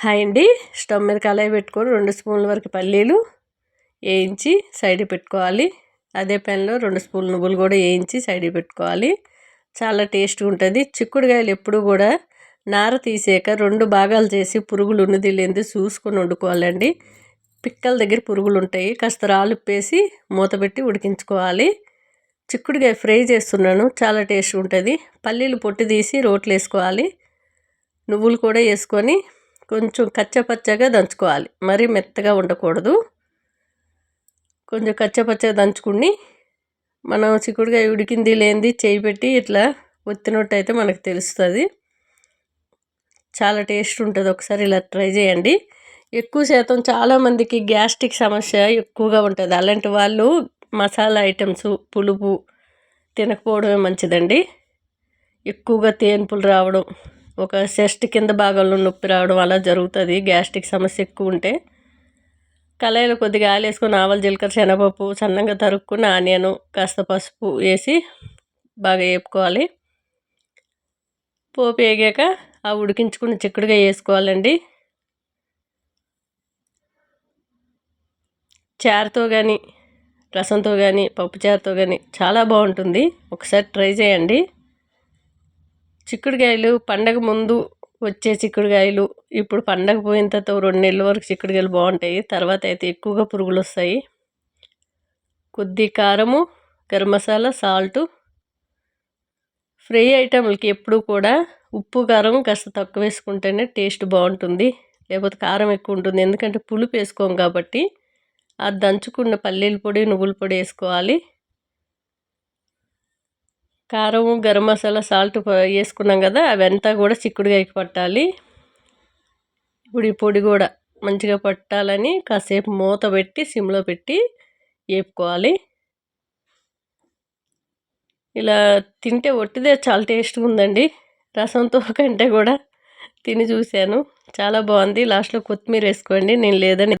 Hi అండి. Stove మీద కళాయి పెట్టుకొని రెండు స్పూన్ల వరకు పల్లీలు వేయించి సైడ్ పెట్టుకోవాలి. అదే పెన్లో రెండు స్పూన్ల నువ్వులు కూడా వేయించి సైడ్ పెట్టుకోవాలి. చాలా టేస్ట్గా ఉంటుంది. చిక్కుడుకాయలు ఎప్పుడు కూడా నార తీసాక రెండు భాగాలు చేసి పురుగులు ఉన్నది లేనిది చూసుకొని వండుకోవాలండి. పిక్కల దగ్గర పురుగులు ఉంటాయి. కాస్త రాలుప్పేసి మూత పెట్టి ఉడికించుకోవాలి. చిక్కుడుకాయ ఫ్రై చేస్తున్నాను. చాలా టేస్ట్ ఉంటుంది. పల్లీలు పొట్టు తీసి రోట్లు వేసుకోవాలి. నువ్వులు కూడా వేసుకొని కొంచెం కచ్చపచ్చగా దంచుకోవాలి. మరీ మెత్తగా ఉండకూడదు. కొంచెం కచ్చపచ్చగా దంచుకుని మనం చిక్కుడుగా ఉడికింది లేనిది చేయి పెట్టి ఇట్లా ఒత్తినట్టు అయితే మనకు తెలుస్తుంది. చాలా టేస్ట్ ఉంటుంది. ఒకసారి ఇలా ట్రై చేయండి. ఎక్కువ శాతం చాలామందికి గ్యాస్ట్రిక్ సమస్య ఎక్కువగా ఉంటుంది. అలాంటి వాళ్ళు మసాలా ఐటమ్స్ పులుపు తినకపోవడమే మంచిదండి. ఎక్కువగా తేన్పులు రావడం ఒక చెస్ట్ కింద భాగంలో నొప్పి రావడం అలా జరుగుతుంది. గ్యాస్ట్రిక్ సమస్య ఎక్కువ ఉంటే కళాయిలో కొద్దిగా ఆయిల్ వేసుకొని ఆవల జీలకర్ర శనగపప్పు సన్నంగా తరుక్కుని ఆనియన్ కాస్త పసుపు వేసి బాగా వేపుకోవాలి. పోపు వేగాక ఆ ఉడికించుకున్న చిక్కుడుగా వేసుకోవాలండి. చారుతో కానీ రసంతో కానీ పప్పు చారుతో కానీ చాలా బాగుంటుంది. ఒకసారి ట్రై చేయండి. చిక్కుడుకాయలు పండగ ముందు వచ్చే చిక్కుడుకాయలు ఇప్పుడు పండగ పోయిన తర్వాత రెండు నెలల వరకు చిక్కుడుకాయలు బాగుంటాయి. తర్వాత అయితే ఎక్కువగా పురుగులు వస్తాయి. కొద్ది కారము గరం మసాలా సాల్టు. ఫ్రై ఐటెంలకి ఎప్పుడు కూడా ఉప్పు కారం కాస్త తక్కువ వేసుకుంటేనే టేస్ట్ బాగుంటుంది. లేకపోతే కారం ఎక్కువ ఉంటుంది. ఎందుకంటే పులుపు వేసుకోం కాబట్టి ఆ దంచుకున్న పల్లీల పొడి నువ్వుల పొడి వేసుకోవాలి. కారం గరం మసాలా సాల్ట్ వేసుకున్నాం కదా అవంతా కూడా చిక్కుడుగాయకి పట్టాలి. ఇప్పుడు ఈ పొడి కూడా మంచిగా పట్టాలని కాసేపు మూత పెట్టి సిమ్లో పెట్టి వేపుకోవాలి. ఇలా తింటే ఒట్టిదే చాలా టేస్ట్గా ఉందండి. రసంతో కంటే కూడా తిని చూశాను. చాలా బాగుంది. లాస్ట్లో కొత్తిమీర వేసుకోండి. నేను లేదని